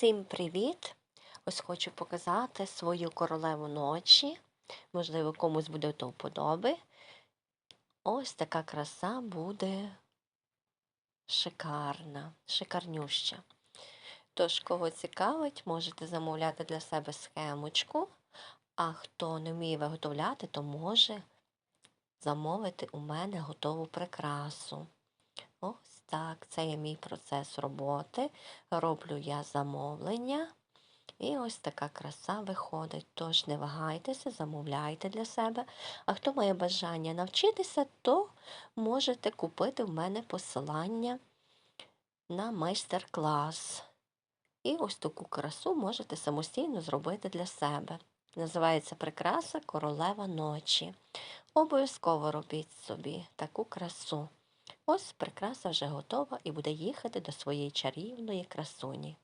Всім привіт! Ось хочу показати свою королеву ночі. Можливо, комусь буде до вподоби. Ось така краса буде шикарна, шикарнюща. Тож, кого цікавить, можете замовляти для себе схемочку. А хто не вміє виготовляти, то може замовити у мене готову прикрасу. Ось так, це є мій процес роботи. Роблю я замовлення. І ось така краса виходить. Тож не вагайтеся, замовляйте для себе. А хто має бажання навчитися, то можете купити в мене посилання на майстер-клас. І ось таку красу можете самостійно зробити для себе. Називається прикраса Королева ночі. Обов'язково робіть собі таку красу. Ось прикраса вже готова і буде їхати до своєї чарівної красуні.